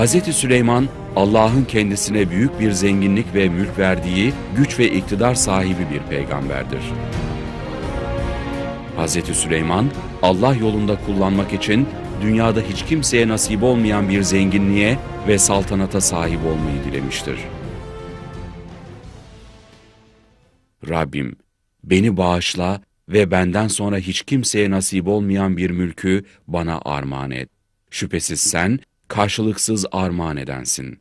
Hz. Süleyman, Allah'ın kendisine büyük bir zenginlik ve mülk verdiği güç ve iktidar sahibi bir peygamberdir. Hz. Süleyman, Allah yolunda kullanmak için dünyada hiç kimseye nasip olmayan bir zenginliğe ve saltanata sahip olmayı dilemiştir. Rabbim, beni bağışla ve benden sonra hiç kimseye nasip olmayan bir mülkü bana armağan et. Şüphesiz sen karşılıksız armağan edensin.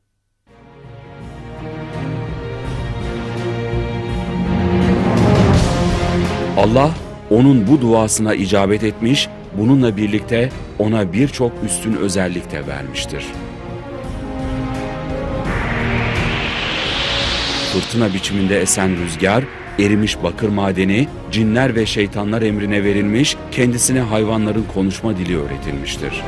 Allah onun bu duasına icabet etmiş, bununla birlikte ona birçok üstün özellik de vermiştir. Fırtına biçiminde esen rüzgar, erimiş bakır madeni, cinler ve şeytanlar emrine verilmiş, kendisine hayvanların konuşma dili öğretilmiştir.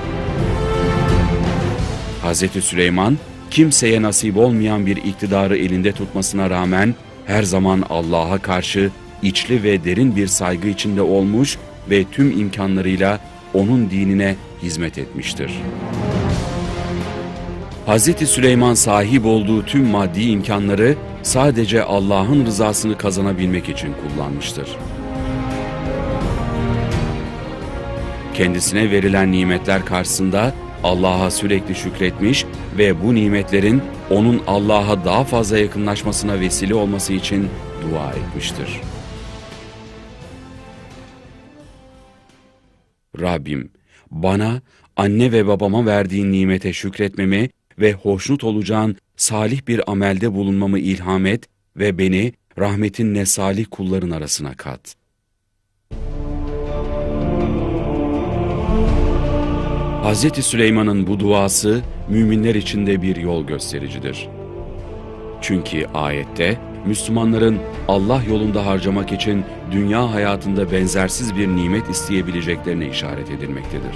Hz. Süleyman, kimseye nasip olmayan bir iktidarı elinde tutmasına rağmen her zaman Allah'a karşı içli ve derin bir saygı içinde olmuş ve tüm imkanlarıyla onun dinine hizmet etmiştir. Hz. Süleyman sahip olduğu tüm maddi imkanları sadece Allah'ın rızasını kazanabilmek için kullanmıştır. Kendisine verilen nimetler karşısında Allah'a sürekli şükretmiş ve bu nimetlerin onun Allah'a daha fazla yakınlaşmasına vesile olması için dua etmiştir. Rabbim, bana anne ve babama verdiğin nimete şükretmemi ve hoşnut olacağın salih bir amelde bulunmamı ilham et ve beni rahmetinle salih kulların arasına kat. Hz. Süleyman'ın bu duası müminler için de bir yol göstericidir. Çünkü ayette Müslümanların Allah yolunda harcamak için dünya hayatında benzersiz bir nimet isteyebileceklerine işaret edilmektedir.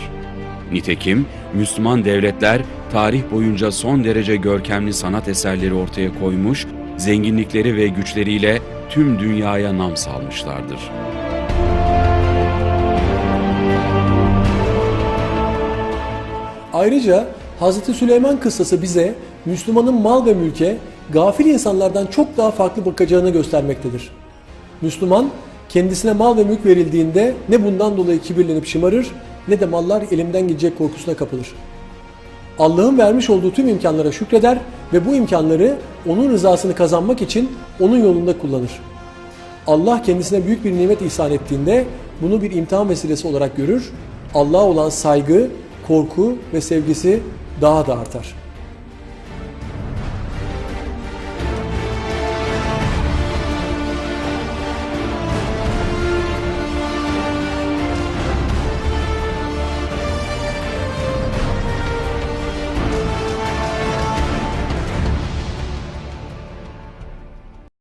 Nitekim Müslüman devletler tarih boyunca son derece görkemli sanat eserleri ortaya koymuş, zenginlikleri ve güçleriyle tüm dünyaya nam salmışlardır. Ayrıca Hazreti Süleyman kıssası bize Müslümanın mal ve mülke gafil insanlardan çok daha farklı bakacağını göstermektedir. Müslüman kendisine mal ve mülk verildiğinde ne bundan dolayı kibirlenip şımarır ne de mallar elimden gidecek korkusuna kapılır. Allah'ın vermiş olduğu tüm imkanlara şükreder ve bu imkanları onun rızasını kazanmak için onun yolunda kullanır. Allah kendisine büyük bir nimet ihsan ettiğinde bunu bir imtihan vesilesi olarak görür. Allah'a olan saygı, korku ve sevgisi daha da artar.